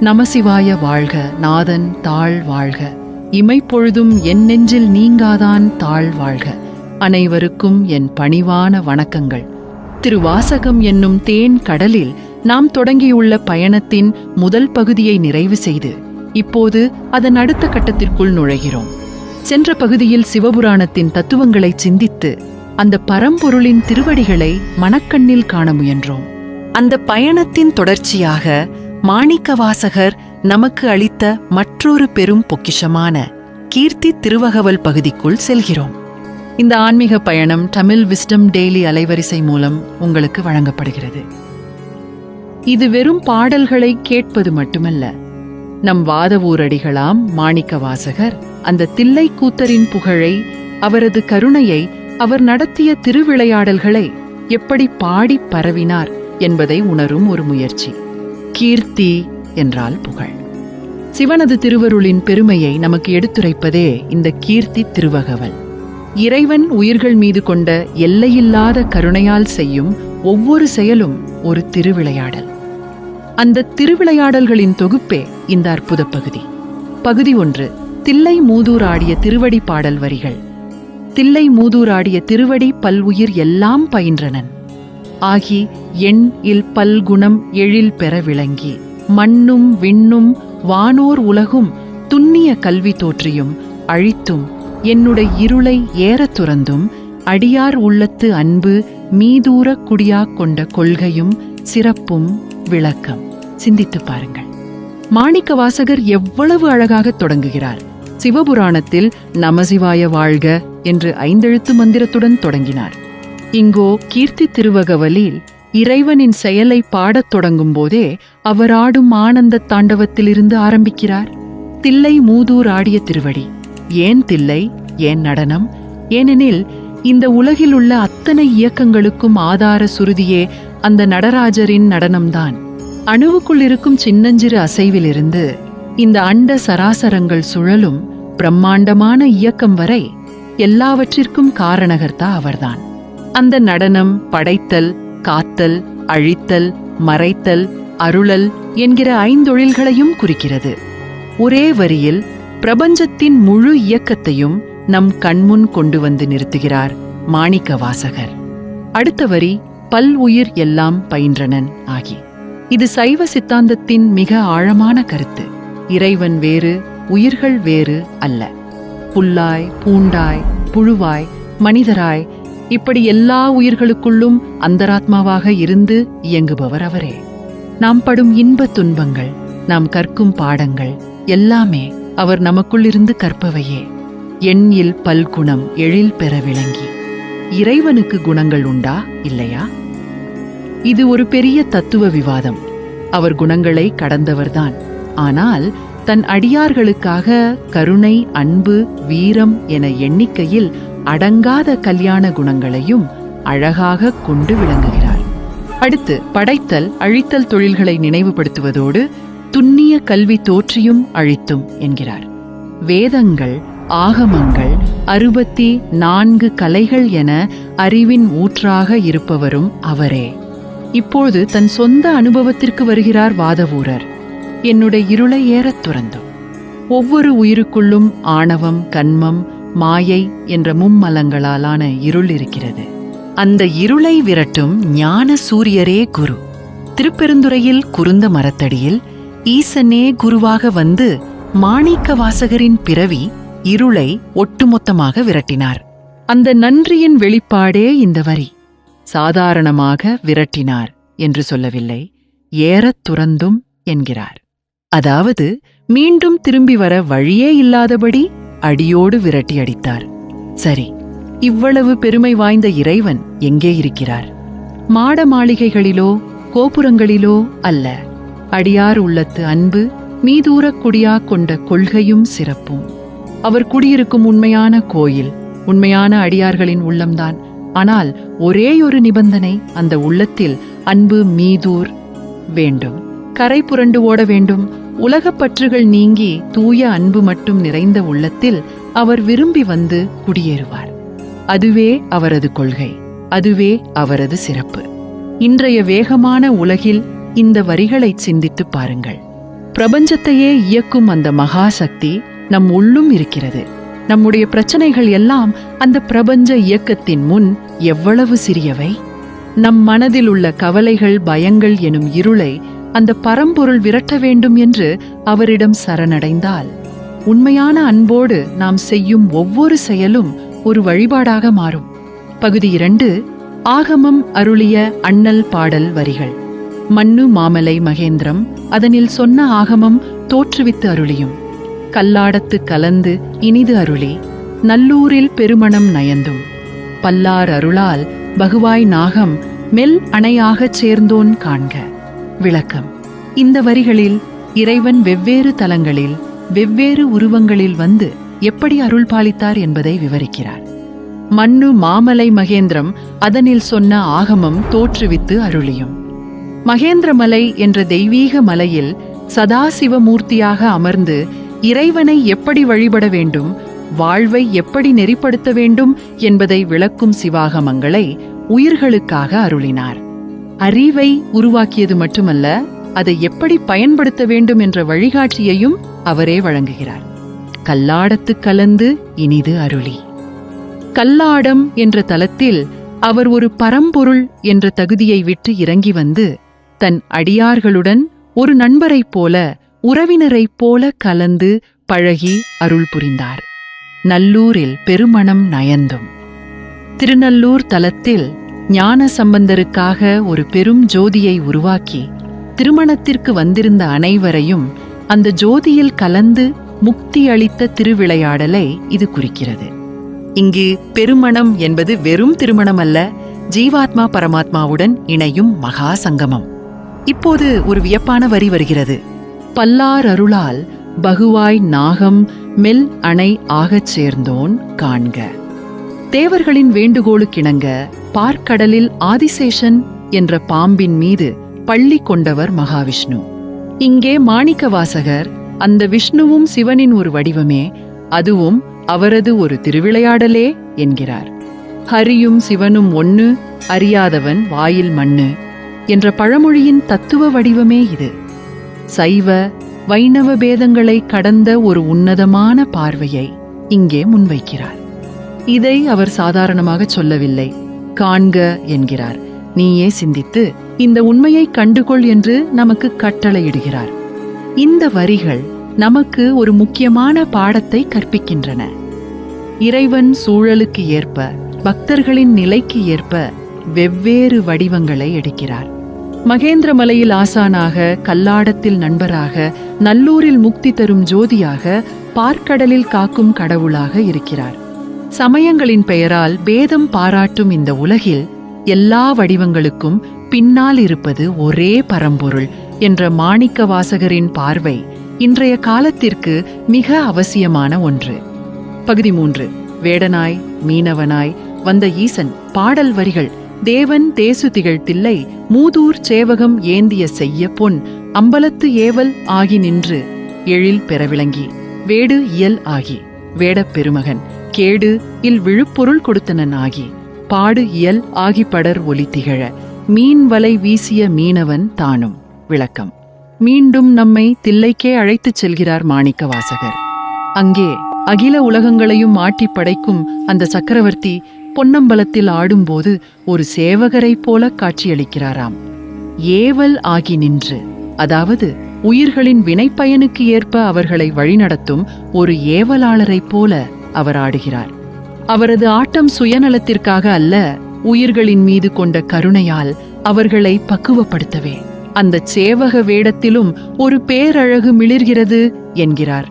நமசிவாய வாழ்க நாதன் தாழ் வாழ்க. இமைப்பொழுதும் என் நெஞ்சில் நீங்காதான் தாழ் வாழ்க. அனைவருக்கும் என் பணிவான வணக்கங்கள். திருவாசகம் என்னும் தேன் கடலில் நாம் தொடங்கியுள்ள பயணத்தின் முதல் பகுதியை நிறைவு செய்து இப்போது அதன் அடுத்த கட்டத்திற்குள் நுழைகிறோம். சென்ற பகுதியில் சிவபுராணத்தின் தத்துவங்களை சிந்தித்து அந்த பரம்பொருளின் திருவடிகளை மனக்கண்ணில் காண முயன்றோம். அந்த பயணத்தின் தொடர்ச்சியாக மாணிக்கவாசகர் நமக்கு அளித்த மற்றொரு பெரும் பொக்கிஷமான கீர்த்தி திருவகவல் பகுதிக்குள் செல்கிறோம். இந்த ஆன்மீக பயணம் தமிழ் விஸ்டம் டெய்லி அலைவரிசை மூலம் உங்களுக்கு வழங்கப்படுகிறது. இது வெறும் பாடல்களை கேட்பது மட்டுமல்ல. நம் வாதவூரடிகளாம் மாணிக்க வாசகர் அந்த தில்லை கூத்தரின் புகழை அவரது கருணையை அவர் நடத்திய திருவிளையாடல்களை எப்படி பாடி பரவினார் என்பதை உணரும் ஒரு முயற்சி. கீர்த்தி என்றால் புகழ். சிவனது திருவருளின் பெருமையை நமக்கு எடுத்துரைப்பதே இந்த கீர்த்தி திருவகவல். இறைவன் உயிர்கள் மீது கொண்ட எல்லையில்லாத கருணையால் செய்யும் ஒவ்வொரு செயலும் ஒரு திருவிளையாடல். அந்த திருவிளையாடல்களின் தொகுப்பே இந்த அற்புத பகுதி. பகுதி ஒன்று தில்லை மூதூர் ஆடிய திருவடி பாடல் வரிகள். தில்லை மூதூர் ஆடிய திருவடி பல்வுயிர் எல்லாம் பயின்றனன். ஆகி எண் இல் பல்குணம் எழில் பெற விளங்கி மண்ணும் விண்ணும் வானோர் உலகும் துண்ணிய கல்வி தோற்றியும் அழித்தும் என்னுடைய இருளை ஏறத் துறந்தும் அடியார் உள்ளத்து அன்பு மீதூர குடியா கொண்ட கொள்கையும் சிறப்பும் விளக்கம். சிந்தித்து பாருங்கள். மாணிக்க வாசகர் எவ்வளவு அழகாக தொடங்குகிறார். சிவபுராணத்தில் நமசிவாய வாழ்க என்று ஐந்தெழுத்து மந்திரத்துடன் தொடங்கினார். இங்கோ கீர்த்தி திருவகவலில் இறைவனின் செயலை பாடத் தொடங்கும் போதே அவர் ஆடும் ஆனந்த தாண்டவத்திலிருந்து ஆரம்பிக்கிறார். தில்லை மூதூர் ஆடிய திருவடி. ஏன் தில்லை? ஏன் நடனம்? ஏனெனில் இந்த உலகில் உள்ள அத்தனை இயக்கங்களுக்கும் ஆதார சுருதியே அந்த நடராஜரின் நடனம்தான். அணுவுக்குள் இருக்கும் சின்னஞ்சிறு அசைவிலிருந்து இந்த அண்ட சராசரங்கள் சுழலும் பிரம்மாண்டமான இயக்கம் வரை எல்லாவற்றிற்கும் காரணகர்த்தா அவர்தான். அந்த நடனம் படைத்தல் காத்தல் அழித்தல் மறைத்தல் அருளல் என்கிற ஐந்தொழில்களையும் குறிக்கிறது. ஒரே வரியில் பிரபஞ்சத்தின் முழு இயக்கத்தையும் நம் கண்முன் கொண்டு வந்து நிறுத்துகிறார் மாணிக்க வாசகர். அடுத்த வரி பல் உயிர் எல்லாம் பயின்றனன் ஆகி. இது சைவ சித்தாந்தத்தின் மிக ஆழமான கருத்து. இறைவன் வேறு உயிர்கள் வேறு அல்ல. புல்லாய் பூண்டாய் புழுவாய் மனிதராய் இப்படி எல்லா உயிர்களுக்குள்ளும் அந்தராத்மாவாக இருந்து இயங்குபவர் அவரே. நாம் படும் இன்பத் துன்பங்கள் நாம் கற்கும் பாடங்கள் எல்லாமே அவர் நமக்குள்ளிருந்து கற்பவையே. எண்ணில் பல்குணம் எழில் பெற விளங்கி. இறைவனுக்கு குணங்கள் உண்டா இல்லையா? இது ஒரு பெரிய தத்துவ விவாதம். அவர் குணங்களை கடந்தவர்தான். ஆனால் தன் அடியார்களுக்காக கருணை அன்பு வீரம் என எண்ணிக்கையில் அடங்காத கல்யாண குணங்களையும் அழகாக கொண்டு விளங்குகிறார் அடுத்து படைத்தல் அழித்தல் தொழில்களை நினைவுபடுத்துவதோடு துண்ணிய கல்வி தோற்றியும் அழித்தும் என்கிறார். வேதங்கள் ஆகமங்கள் அறுபத்தி நான்கு கலைகள் என அறிவின் ஊற்றாக இருப்பவரும் அவரே. இப்பொழுது தன் சொந்த அனுபவத்திற்கு வருகிறார் வாதவூரர். என்னுடைய இருளை ஏறத் துறந்தும். ஒவ்வொரு உயிருக்குள்ளும் ஆணவம் கண்மம் மாயை என்ற மும்மலங்களாலான இருள் இருக்கிறது. அந்த இருளை விரட்டும் ஞான சூரியரே குரு. திருப்பெருந்துறையில் குருந்த மரத்தடியில் ஈசனே குருவாக வந்து மாணிக்க வாசகரின் பிறவி இருளை ஒட்டுமொத்தமாக விரட்டினார். அந்த நன்றியின் வெளிப்பாடே இந்த வரி. சாதாரணமாக விரட்டினார் என்று சொல்லவில்லை ஏறத் துறந்தும் என்கிறார். அதாவது மீண்டும் திரும்பி வர வழியே இல்லாதபடி அடியோடு விரட்டி அடித்தார். சரி இவ்வளவு பெருமை வாய்ந்த இறைவன் எங்கே இருக்கிறார்? மாட மாளிகைகளிலோ கோபுரங்களிலோ அல்ல. அடியார் உள்ளத்து அன்பு மீதூரக் குடியா கொண்ட கொள்கையும் சிறப்பும். அவர் குடியிருக்கும் உண்மையான கோயில் உண்மையான அடியார்களின் உள்ளம்தான். ஆனால் ஒரேயொரு நிபந்தனை அந்த உள்ளத்தில் அன்பு மீதூர் வேண்டும். கரை புரண்டு ஓட வேண்டும் உலகப் பற்றுகள் நீங்கி தூய அன்பு மட்டும் நிறைந்த உள்ளத்தில் அவர் விரும்பி வந்து குடியேறுவார். அதுவே அவரது கொள்கை. அதுவே அவரது சிறப்பு. இன்றைய வேகமான உலகில் இந்த வரிகளை சிந்தித்துப் பாருங்கள். பிரபஞ்சத்தையே இயக்கும் அந்த மகாசக்தி நம் உள்ளும் இருக்கிறது. நம்முடைய பிரச்சனைகள் எல்லாம் அந்த பிரபஞ்ச இயக்கத்தின் முன் எவ்வளவு சிறியவை? நம் மனதில் உள்ள கவலைகள் பயங்கள் எனும் இருளை அந்த பரம்பொருள் விரட்ட வேண்டும் என்று அவரிடம் சரணடைந்தால் உண்மையான அன்போடு நாம் செய்யும் ஒவ்வொரு செயலும் ஒரு வழிபாடாக மாறும். பகுதி இரண்டு ஆகமம் அருளிய அண்ணல் பாடல் வரிகள். மண்ணு மாமலை மகேந்திரம் அதனில் சொன்ன ஆகமம் தோற்றுவித்து அருளியும். கல்லாடத்து கலந்து இனிது அருளி நல்லூரில் பெருமணம் நயந்தும். பல்லார் அருளால் பகுவாய் நாகம் மெல் அணையாகச் சேர்ந்தோன் காண்க. விளக்கம். இந்த வரிகளில் இறைவன் வெவ்வேறு தலங்களில் வெவ்வேறு உருவங்களில் வந்து எப்படி அருள் பாலித்தார் என்பதை விவரிக்கிறார். மண்ணு மாமலை மகேந்திரம் அதனில் சொன்ன ஆகமம் தோற்றுவித்து அருளியும். மகேந்திரமலை என்ற தெய்வீக மலையில் சதாசிவமூர்த்தியாக அமர்ந்து இறைவனை எப்படி வழிபட வேண்டும் வாழ்வை எப்படி நெறிப்படுத்த வேண்டும் என்பதை விளக்கும் சிவாகமங்களை உயிர்களுக்காக அருளினார். அறிவை உருவாக்கியது மட்டுமல்ல அதை எப்படி பயன்படுத்த வேண்டும் என்ற வழிகாட்டியையும் அவரே வழங்குகிறார். கல்லாடத்து கலந்து இனிது அருளி. கல்லாடம் என்ற தலத்தில் அவர் ஒரு பரம்பொருள் என்ற தகுதியை விட்டு இறங்கி வந்து தன் அடியார்களுடன் ஒரு நண்பரைப் போல உறவினரைப் போல கலந்து பழகி அருள் புரிந்தார். நல்லூரில் பெருமணம் நயந்தும். திருநல்லூர் தலத்தில் ஞான சம்பந்தருக்காக ஒரு பெரும் ஜோதியை உருவாக்கி திருமணத்திற்கு வந்திருந்த அனைவரையும் அந்த ஜோதியில் கலந்து முக்தி அளித்த திருவிளையாடலை இது குறிக்கிறது. இங்கு பெருமணம் என்பது வெறும் திருமணம் அல்ல ஜீவாத்மா பரமாத்மாவுடன் இணையும் மகா சங்கமம். இப்போது ஒரு வியப்பான வரி வருகிறது. பல்லார் அருளால் பகுவாய் நாகம் மெல் அணை ஆகச் சேர்ந்தோன் காண்க. தேவர்களின் வேண்டுகோளுக்கிணங்க பார்க்கடலில் ஆதிசேஷன் என்ற பாம்பின் மீது பள்ளி கொண்டவர் மகாவிஷ்ணு. இங்கே மாணிக்க வாசகர் அந்த விஷ்ணுவும் சிவனின் ஒரு வடிவமே அதுவும் அவரது ஒரு திருவிளையாடலே என்கிறார். ஹரியும் சிவனும் ஒன்னு அறியாதவன் வாயில் மண்ணு என்ற பழமொழியின் தத்துவ வடிவமே இது. சைவ வைணவ பேதங்களை கடந்த ஒரு உன்னதமான பார்வையை இங்கே முன்வைக்கிறார். இதை அவர் சாதாரணமாக சொல்லவில்லை. காண்க என்கிறார். நீயே சிந்தித்து இந்த உண்மையை கண்டுகொள் என்று நமக்கு கட்டளையிடுகிறார். இந்த வரிகள் நமக்கு ஒரு முக்கியமான பாடத்தை கற்பிக்கின்றன. இறைவன் சூழலுக்கு ஏற்ப பக்தர்களின் நிலைக்கு ஏற்ப வெவ்வேறு வடிவங்களை எடுக்கிறார். மகேந்திரமலையில் ஆசானாக கல்லாடத்தில் நண்பராக நல்லூரில் முக்தி தரும் ஜோதியாக பார்க்கடலில் காக்கும் கடவுளாக இருக்கிறார். சமயங்களின் பெயரால் பேதம் பாராட்டும் இந்த உலகில் எல்லா வடிவங்களுக்கும் பின்னால் இருப்பது ஒரே பரம்பொருள் என்ற மாணிக்க வாசகரின் பார்வை இன்றைய காலத்திற்கு மிக அவசியமான ஒன்று. பகுதி மூன்று. வேடனாய் மீனவனாய் வந்த ஈசன் பாடல் வரிகள் தேவன் தேசு திகழ்த்தில்லை மூதூர் சேவகம் ஏந்திய செய்ய பொன் அம்பலத்து ஏவல் ஆகி நின்று எழில் பெறவிளங்கி வேடு இயல் ஆகி வேடப் பெருமகன் கேடு இல் விழுப்பொருள் கொடுத்தனன் ஆகி பாடு இயல் ஆகி படர் ஒலி திகழ மீன் வலை வீசிய மீனவன் தானும். விளக்கம். மீண்டும் நம்மை தில்லைக்கே அழைத்துச் செல்கிறார் மாணிக்க வாசகர் அங்கே அகில உலகங்களையும் ஆட்டிப் படைக்கும் அந்த சக்கரவர்த்தி பொன்னம்பலத்தில் ஆடும்போது ஒரு சேவகரைப் போல காட்சியளிக்கிறாராம். ஏவல் ஆகி நின்று அதாவது உயிர்களின் வினைப்பயனுக்கு ஏற்ப அவர்களை வழிநடத்தும் ஒரு ஏவலாளரைப் போல அவர் ஆடுகிறார். அவரது ஆட்டம் சுயநலத்திற்காக அல்ல உயிர்களின் மீது கொண்ட கருணையால் அவர்களை பக்குவப்படுத்தவே. அந்த சேவக வேடத்திலும் ஒரு பேரழகு மிளிர்கிறது என்கிறார்.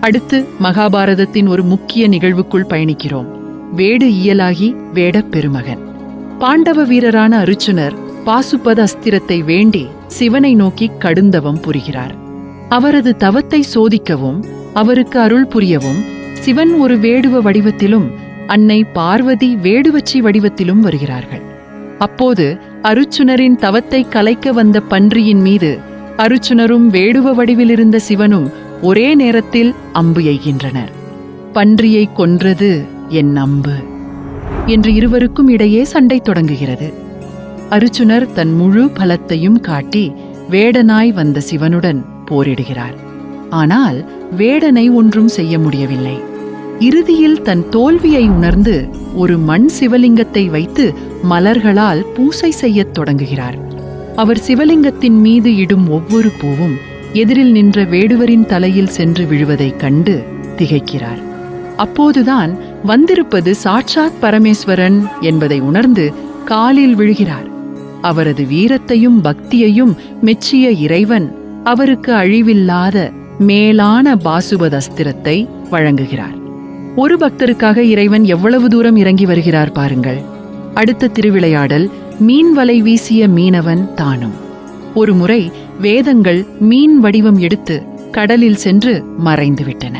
அடுத்து மகாபாரதத்தின் ஒரு முக்கிய நிகழ்வுக்குள் பயணிக்கிறோம். வேடு இயலாகி வேடப் பெருமகன். பாண்டவ வீரரான அருச்சுனர் பாசுபத அஸ்திரத்தை வேண்டி சிவனை நோக்கி கடுந்தவம் புரிகிறார். அவரது தவத்தை சோதிக்கவும் அவருக்கு அருள் புரியவும் சிவன் ஒரு வேடுவ வடிவத்திலும் அன்னை பார்வதி வேடுவச்சி வடிவத்திலும் வருகிறார்கள். அப்போது அருச்சுனரின் தவத்தை கலைக்க வந்த பன்றியின் மீது அருச்சுனரும் வேடுவ வடிவிலிருந்த சிவனும் ஒரே நேரத்தில் அம்பு எய்கின்றனர். பன்றியை கொன்றது என் அம்பு என்று இருவருக்கும் இடையே சண்டை தொடங்குகிறது. அருச்சுனர் தன் முழு பலத்தையும் காட்டி வேடனாய் வந்த சிவனுடன் போரிடுகிறார். ஆனால் வேடனை ஒன்றும் செய்ய முடியவில்லை. இறுதியில் தன் தோல்வியை உணர்ந்து ஒரு மண் சிவலிங்கத்தை வைத்து மலர்களால் பூசை செய்யத் தொடங்குகிறார். அவர் சிவலிங்கத்தின் மீது இடும் ஒவ்வொரு பூவும் எதிரில் நின்ற வேடுவரின் தலையில் சென்று விழுவதைக் கண்டு திகைக்கிறார். அப்போதுதான் வந்திருப்பது சாட்சாத் பரமேஸ்வரன் என்பதை உணர்ந்து காலில் விழுகிறார். அவரது வீரத்தையும் பக்தியையும் மெச்சிய இறைவன் அவருக்கு அழிவில்லாத மேலான பாசுபதஸ்திரத்தை வழங்குகிறார். ஒரு பக்தருக்காக இறைவன் எவ்வளவு தூரம் இறங்கி வருகிறார் பாருங்கள். அடுத்த திருவிளையாடல் மீன் வலை வீசிய மீனவன் தானும். ஒரு முறை வேதங்கள் மீன் வடிவம் எடுத்து கடலில் சென்று மறைந்துவிட்டன.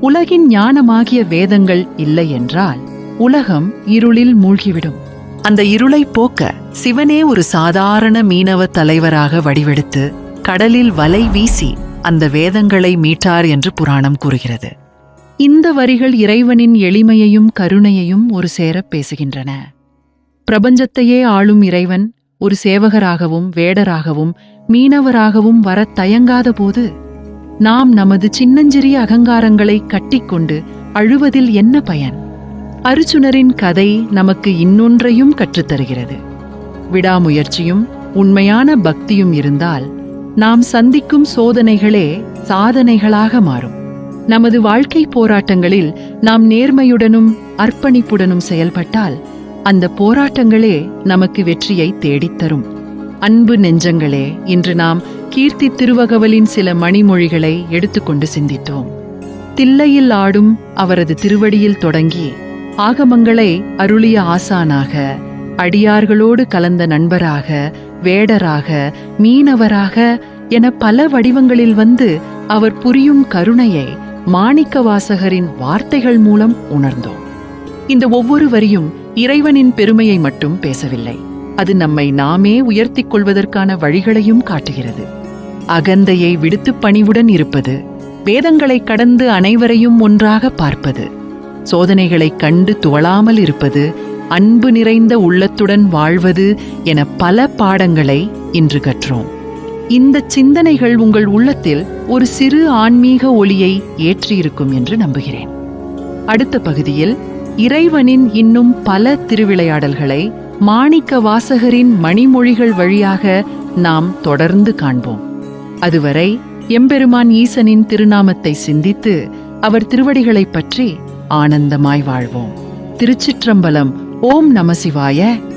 உலகின் ஞானமாகிய வேதங்கள் இல்லை என்றால் உலகம் இருளில் மூழ்கிவிடும். அந்த இருளை போக்க சிவனே ஒரு சாதாரண மீனவ தலைவராக வடிவெடுத்து கடலில் வலை வீசி அந்த வேதங்களை மீட்டார் என்று புராணம் கூறுகிறது. இந்த வரிகள் இறைவனின் எளிமையையும் கருணையையும் ஒரு சேரப் பேசுகின்றன. பிரபஞ்சத்தையே ஆளும் இறைவன் ஒரு சேவகராகவும் வேடராகவும் மீனவராகவும் வரத் தயங்காத போது நாம் நமது சின்னஞ்சிறிய அகங்காரங்களை கட்டிக்கொண்டு அழுவதில் என்ன பயன்? அருச்சுனரின் கதை நமக்கு இன்னொன்றையும் கற்றுத்தருகிறது. விடாமுயற்சியும் உண்மையான பக்தியும் இருந்தால் நாம் சந்திக்கும் சோதனைகளே சாதனைகளாக மாறும். நமது வாழ்க்கை போராட்டங்களில் நாம் நேர்மையுடனும் அர்ப்பணிப்புடனும் செயல்பட்டால் அந்த போராட்டங்களே நமக்கு வெற்றியை தேடித்தரும். அன்பு நெஞ்சங்களே இன்று நாம் கீர்த்தி திருவகவலின் சில மணிமொழிகளை எடுத்துக்கொண்டு சிந்தித்தோம். தில்லையில் ஆடும் அவரது திருவடியில் தொடங்கி ஆகமங்களை அருளிய ஆசானாக அடியார்களோடு கலந்த நண்பராக வேடராக மீனவராக என பல வடிவங்களில் வந்து அவர் புரியும் கருணையை மாணிக்க வாசகரின் வார்த்தைகள் மூலம் உணர்ந்தோம். இந்த ஒவ்வொரு வரியும் இறைவனின் பெருமையை மட்டும் பேசவில்லை. அது நம்மை நாமே உயர்த்திக் கொள்வதற்கான வழிகளையும் காட்டுகிறது. அகந்தையை விடுத்து பணிவுடன் இருப்பது வேதங்களை கடந்து அனைவரையும் ஒன்றாக பார்ப்பது சோதனைகளைக் கண்டு துவளாமல் இருப்பது அன்பு நிறைந்த உள்ளத்துடன் வாழ்வது என பல பாடங்களை இன்று கற்றோம். இந்த சிந்தனைகள் உங்கள் உள்ளத்தில் ஒரு சிறு ஆன்மீக ஒளியை ஏற்றியிருக்கும் என்று நம்புகிறேன். அடுத்த பகுதியில் இறைவனின் இன்னும் பல திருவிளையாடல்களை மாணிக்க வாசகரின் மணிமொழிகள் வழியாக நாம் தொடர்ந்து காண்போம். அதுவரை எம்பெருமான் ஈசனின் திருநாமத்தை சிந்தித்து அவர் திருவடிகளைப் பற்றி ஆனந்தமாய் வாழ்வோம். திருச்சிற்றம்பலம் ஓம் நமசிவாய